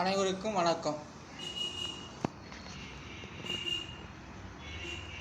அனைவருக்கும் வணக்கம்.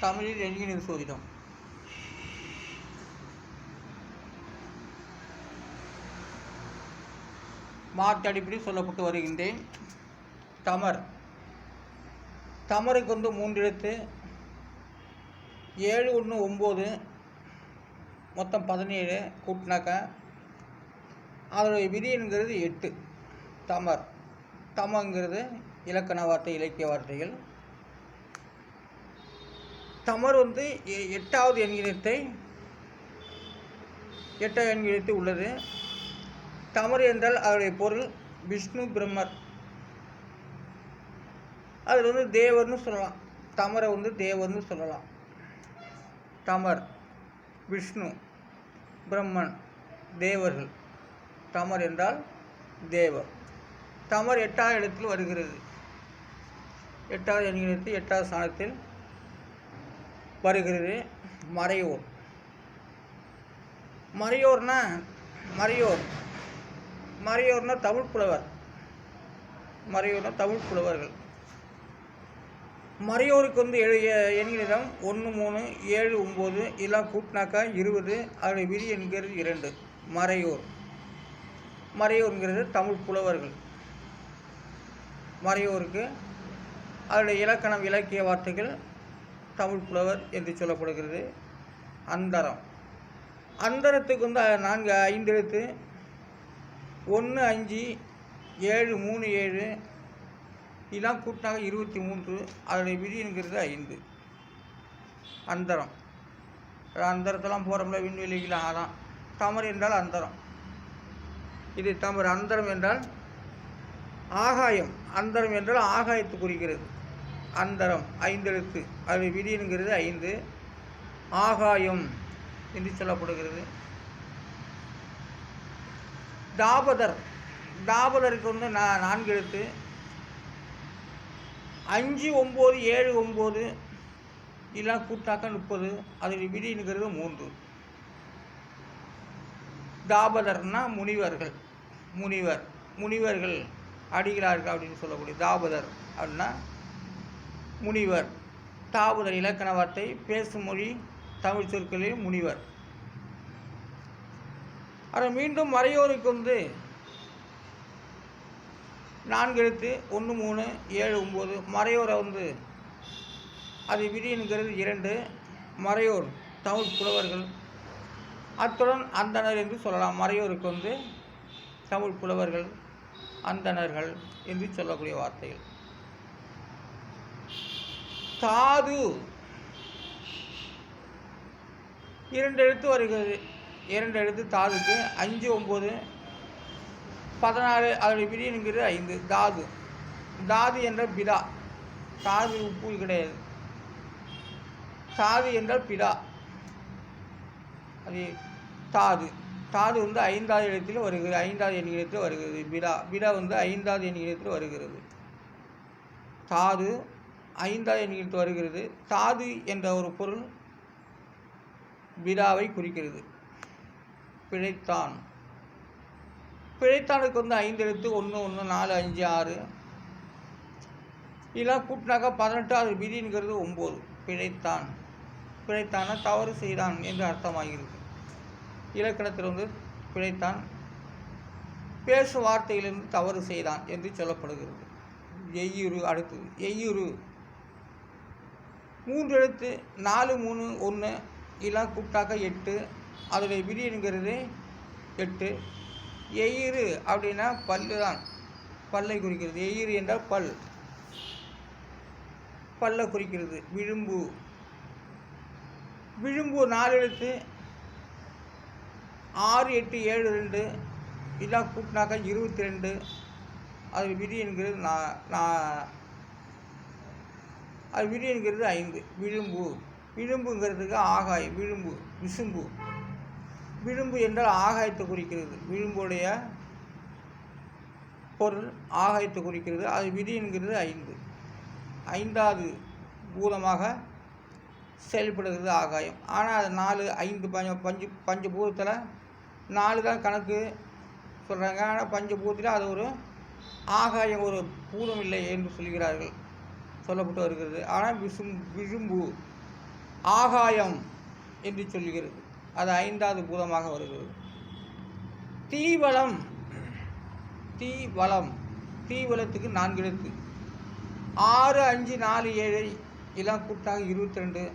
தமிழில் எண்கிணர் சோதிடம். மார்க் அடிப்படையில் சொல்லப்பட்டு வருகின்றேன். தமர். தமருக்கு வந்து மூன்றெழுத்து ஏழு ஒன்று ஒம்பது மொத்தம் பதினேழு கூட்டினாக்கா அதனுடைய விதிங்கிறது எட்டு. தமர். தமங்கிறது இலக்கண வார்த்தை இலக்கிய வார்த்தைகள். தமர் வந்து எ- எட்டாவது எண்கிணத்தை எட்டாவது எண்கிணத்து உள்ளது. தமர் என்றால் அதனுடைய பொருள் விஷ்ணு பிரம்மர். அதில் வந்து தேவர்னு சொல்லலாம். தமரை வந்து தேவர்னு சொல்லலாம். தமர் விஷ்ணு பிரம்மன் தேவர்கள். தமர் என்றால் தேவர். தமர் எட்டாவது இடத்தில் வருகிறது. எட்டாவது எண்ணிலிருந்து எட்டாவது ஸ்தானத்தில் வருகிறது மறையோர். மறையோர்னா மறையோர். மறையோர்னா தமிழ் புலவர். மறையோர்னா தமிழ் புலவர்கள். மறையோருக்கு வந்து எழு எ- எண்களிடம் ஒன்று மூணு ஏழு ஒம்பது இதெல்லாம் கூட்டினாக்கா இருபது அதனுடைய விதி என்கிறது இரண்டு. மறையோர். மறையோருங்கிறது தமிழ் புலவர்கள். மறையோருக்கு அதனுடைய இலக்கணம் இலக்கிய வார்த்தைகள் தமிழ் புலவர் என்று சொல்லப்படுகிறது. அந்தரம். அந்தரத்துக்கு வந்து நான்கு ஐந்து எழுத்து. ஒன்று அஞ்சு ஏழு மூணு ஏழு. இதெல்லாம் கூட்டாக இருபத்தி மூன்று. அதனுடைய விதிங்கிறது ஐந்து. அந்தரம். அந்தரத்தெல்லாம் போகிறோம்ல விண்வெளியில் அதான். தமர் என்றால் அந்தரம். இது தமர் அந்தரம் என்றால் ஆகாயம் அந்தரம் என்றால் ஆகாயத்தை குறிக்கிறது. அந்தரம் ஐந்தெழுத்து. அது விதிங்கிறது ஐந்து. ஆகாயம் என்று சொல்லப்படுகிறது. தாபதர். தாபதருக்கு வந்து நான் நான்கு எழுத்து அஞ்சு ஒம்பது ஏழு ஒம்பது இல்லை கூட்டாக்க முப்பது. அதில் விதிங்கிறது மூன்று. தாபதர்னா முனிவர்கள். முனிவர். முனிவர்கள். அடிகளார்கள் அப்படின்னு சொல்லக்கூடிய தாபதர் அப்படின்னா முனிவர். தாபதர் இலக்கண வார்த்தை பேசும் மொழி தமிழ் சொற்களில் முனிவர். அதை மீண்டும் மறையோருக்கு வந்து நான்கு எழுத்து ஒன்று மூணு ஏழு ஒம்பது மறையோரை வந்து அது விதிங்கிறது இரண்டு மறையோர் தமிழ் புலவர்கள். அத்துடன் அந்தணர் என்று சொல்லலாம். மறையோருக்கு வந்து தமிழ் புலவர்கள். அந்தணர்கள் என்று சொல்லக்கூடிய வார்த்தைகள். தாது. இரண்டு எழுத்து வருகிறது இரண்டு எழுத்து தாதுக்கு அஞ்சு ஒம்பது பதினாறு அதனுடைய பிரியனுங்கிறது ஐந்து. தாது. தாது என்ற பிதா தாது உப்பு கிடையாது. தாது என்றால் பிதா அது தாது. தாது வந்து ஐந்தாவது இடத்தில் வருகிறது ஐந்தாவது எண்ணிடத்தில் வருகிறது. பிடா பிடா வந்து ஐந்தாவது எண்ணிடத்தில் வருகிறது. தாது ஐந்தாவது எண்ணிடத்தில் வருகிறது. தாது என்ற ஒரு பொருள் பிடாவை குறிக்கிறது. பிழைத்தான். பிழைத்தானுக்கு வந்து ஐந்து எழுத்து ஒன்று ஒன்று நாலு அஞ்சு ஆறு. இதெல்லாம் கூட்டினாக்கா பதினெட்டு அது விதிங்கிறது ஒம்பது. பிழைத்தான். பிழைத்தான தவறு செய்தான் என்று அர்த்தமாகிறது. இலக்கணத்தில் வந்து பிழைத்தான். பேசும் வார்த்தையிலிருந்து தவறு செய்தான் என்று சொல்லப்படுகிறது. எய்யுரு அடுத்தது எய்யுரு மூன்று எழுத்து நாலு மூணு ஒன்று இதெல்லாம் கூப்பிட்டாக்க எட்டு அதோடைய விதிங்கிறது எட்டு. எயிறு அப்படின்னா பல்லு தான் பல்லை குறிக்கிறது. எயிறு என்றால் பல். பல்லை குறிக்கிறது. விழும்பு. விழும்பு நாலு எழுத்து ஆறு எட்டு ஏழு ரெண்டு இதெல்லாம் கூட்டினாக்கா இருபத்தி ரெண்டு. அது விதி என்கிறது நான் நான் அது விதி என்கிறது ஐந்து. விழும்பு. விழும்புங்கிறதுக்கு ஆகாயம். விழும்பு. விசும்பு. விழும்பு என்றால் ஆகாயத்தை குறிக்கிறது. விழும்புடைய பொருள் ஆகாயத்தை குறிக்கிறது. அது விதி என்கிறது ஐந்து. ஐந்தாவது பூதமாக செயல்படுகிறது ஆகாயம். ஆனால் அது நாலு ஐந்து பஞ்ச பஞ்சு பஞ்சபூதத்தில் நாலு தான் கணக்கு சொல்கிறாங்க ஆனால் பஞ்சபூதத்தில் அது ஒரு ஆகாயம் ஒரு பூதம் இல்லை என்று சொல்கிறார்கள். சொல்லப்பட்டு வருகிறது. ஆனால் விசும் விசும்பு ஆகாயம் என்று சொல்கிறது. அது ஐந்தாவது பூதமாக வருகிறது. தீவளம் தீவளம் தீவளத்துக்கு நான்கு எழுத்து. ஆறு அஞ்சு நாலு ஏழு எல்லாம் கூட்டாக இருபத்தி ரெண்டு.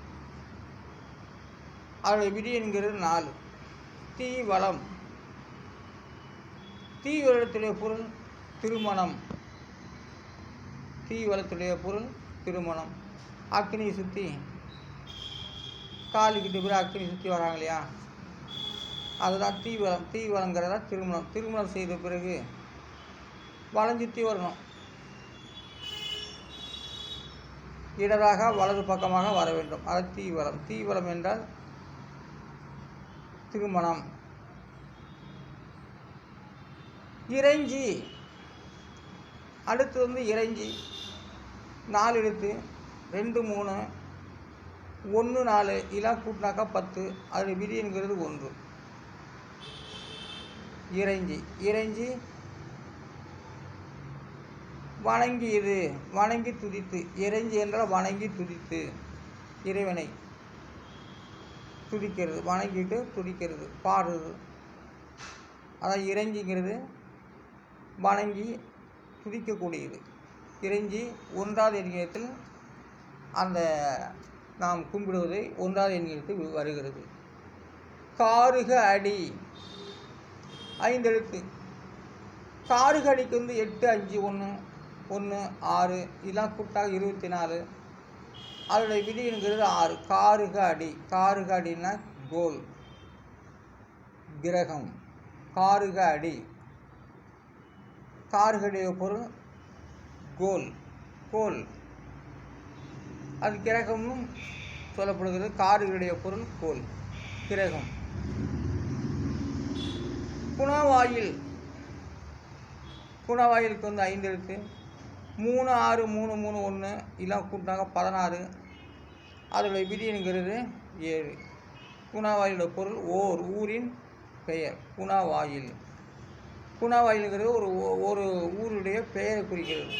அதோடைய விதி என்கிறது நாலு. தீவளம் தீவளத்துடைய பொருள் திருமணம். தீவளத்துடைய பொருள் திருமணம். அக்னியை சுற்றி காலிக்கிட்டு போய் அக்னி சுற்றி வராங்க இல்லையா? அதுதான் தீவளம் தீவளங்கிறதா திருமணம். திருமணம் செய்த பிறகு வளைஞ்சுத்தி வரணும். இடராக வலது பக்கமாக வர வேண்டும். அது தீவளம் தீவளம் என்றால் திருமணம். இறைஞ்சி. அடுத்து வந்து இறைஞ்சி. நாலு எழுத்து ரெண்டு மூணு. ஒன்று நாலு. இலா கூட்டினாக்கா பத்து. அதில் விதி ஒன்று. இறைஞ்சி. இறைஞ்சி. வணங்கியது. வணங்கி துதித்து. இறைஞ்சி என்றால் வணங்கி துதித்து. இறைவனை. துதிக்கிறது வணங்கிட்டு துதிக்கிறது பாடுறது. அதான் இறைஞ்சிங்கிறது வணங்கி துதிக்கக்கூடியது இறைஞ்சி ஒன்றாவது எண்ணியத்தில் அந்த நாம் கும்பிடுவதை ஒன்றாவது எண்ணியத்தில் வருகிறது. காருக அடி. ஐந்தெழுத்து. காருக அடிக்கு வந்து எட்டு அஞ்சு ஒன்று ஒன்று ஆறு இதெல்லாம் கூட்டாக இருபத்தி நாலு. அதோடைய விதிங்கிறது ஆறு. காருக அடி. காருக அடின்னா கோல். கிரகம். காருக அடி. காருகளுடைய பொருள் கோல். கோல். அது கிரகமும் சொல்லப்படுகிறது காருகளுடைய பொருள் கோல். கிரகம். குணவாயில். குணவாயிலுக்கு வந்து ஐந்து இருக்குது மூணு ஆறு மூணு மூணு ஒன்று இதெல்லாம் கூட்டினாங்க பதினாறு. அதோடைய விதிங்கிறது ஏழு. குணாவாயிலோட பொருள் ஓர் ஊரின் பெயர் குணாவாயில். குணாவாயிலுங்கிறது ஒரு ஒரு ஊருடைய பெயரை குறிக்கிறது.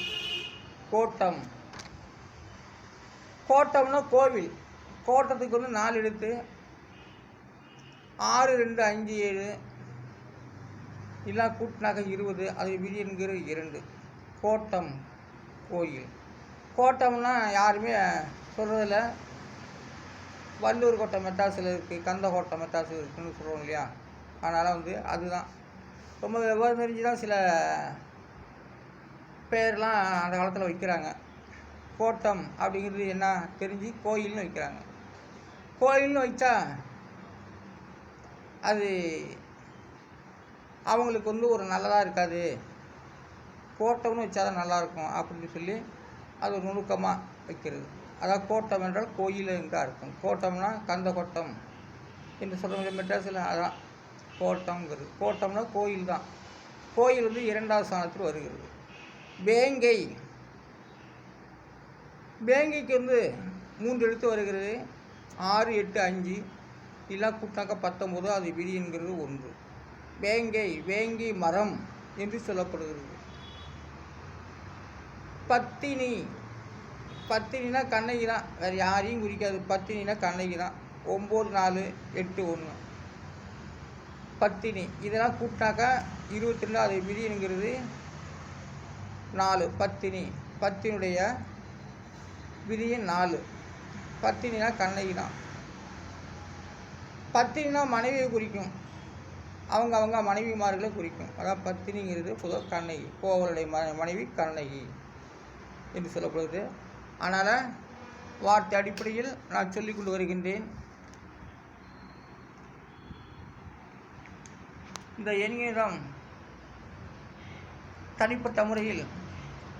கோட்டம். கோட்டம்னா கோவில். கோட்டத்துக்கு வந்து நாலு எழுத்து. ஆறு ரெண்டு அஞ்சு ஏழு. இல்லை கூட்டினாக்க இருபது. அது விதி என்கிற இரண்டு. கோட்டம். கோயில். கோட்டம்னா யாருமே சொல்கிறதில்ல வள்ளூர் கோட்டை மெட்ராஸில் இருக்குது கந்த கோட்டை மெட்ராஸில் இருக்குதுன்னு சொல்கிறோம் இல்லையா? அதனால் வந்து அதுதான். ரொம்ப விவரம் தெரிஞ்சு தான் சில பேர்லாம் அந்த காலத்தில் வைக்கிறாங்க. கோட்டம் அப்படிங்கிறது என்ன தெரிஞ்சு கோயில்னு வைக்கிறாங்க. கோயில்னு வைச்சா அது அவங்களுக்கு வந்து ஒரு நல்லதாக இருக்காது. கோட்டம்னு வச்சா தான் நல்லாயிருக்கும் அப்படின்னு சொல்லி அது நுணுக்கமாக வைக்கிறது. அதாவது கோட்டம் என்றால் கோயில் என்று இருக்கும் கோட்டம்னா கந்த கோட்டம் என்று சொல்கிற மெட்ராஸில் அதான் கோட்டம்ங்கிறது. கோட்டம்னா கோயில் தான். கோயில் வந்து இரண்டாவது ஸ்தானத்தில் வருகிறது. வேங்கை. வேங்கைக்கு வந்து மூன்று எழுத்து வருகிறது. ஆறு எட்டு அஞ்சு இல்லை கூட்டாக்க பத்தொம்போது அது விதிங்கிறது ஒன்று. வேங்கை வேங்கி மரம் என்று சொல்லப்படுகிறது. பத்தினி. பத்தினினா கண்ணகி தான். வேறு யாரையும் குறிக்காது. பத்தினினா கண்ணகி தான். ஒம்பது நாலு எட்டு ஒன்று. பத்தினி. இதெல்லாம் கூட்டினாக்கா இருபத்தி ரெண்டு அது விதிங்கிறது நாலு. பத்தினி. பத்தினுடைய விதியின் நாலு. பத்தினினா கண்ணகி தான். பத்தினா மனைவியை குறிக்கும். அவங்க அவங்க மனைவிமார்களை குறிக்கும். அதான் பத்தினிங்கிறது பொதுவாக கண்ணகி. கோவலுடைய ம மனைவி கண்ணகி. என்று சொல்லப்படுது அதனால் வார்த்தை அடிப்படையில் நான் சொல்லிக் கொண்டு வருகின்றேன். இந்த எண்ணிடம் தனிப்பட்ட முறையில்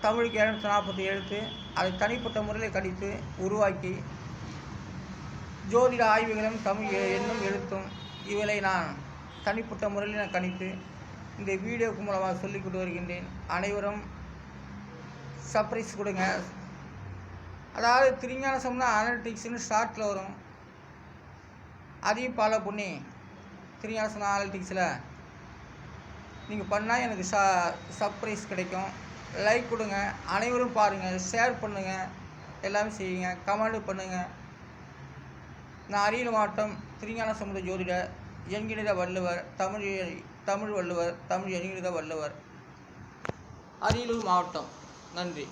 தமிழுக்கு இரநூத்தி நாற்பத்தி எழுத்து அதை தனிப்பட்ட முறையில் கணித்து உருவாக்கி ஜோதிட ஆய்வுகளும் தமிழ் என்னும் எண்ணும் எழுத்தும் இவளை நான் தனிப்பட்ட முறையில் நான் கணித்து இந்த வீடியோக்கு மூலமாக சொல்லிக் கொண்டு வருகின்றேன். அனைவரும் சர்ப்ரைஸ் கொடுங்க. அதாவது திருஞானசம்னா அனலிட்டிக்ஸ்னு ஸ்டார்ட்டில் வரும். அதையும் ஃபாலோ பண்ணி திருஞானசம் அனலிட்டிக்ஸில் நீங்கள் பண்ணால் எனக்கு ச சர்ப்ரைஸ் கிடைக்கும். லைக் கொடுங்க. அனைவரும் பாருங்கள் ஷேர் பண்ணுங்கள் எல்லாமே செய்யுங்க. கமெண்ட் பண்ணுங்கள் நான் அரியலூர் மாவட்டம் திருஞான சமுத ஜோதிடர் எண்கிணித வள்ளுவர் தமிழ் தமிழ் வள்ளுவர் தமிழ் எண்கிணித வள்ளுவர். அரியலூர் மாவட்டம். நன்றி.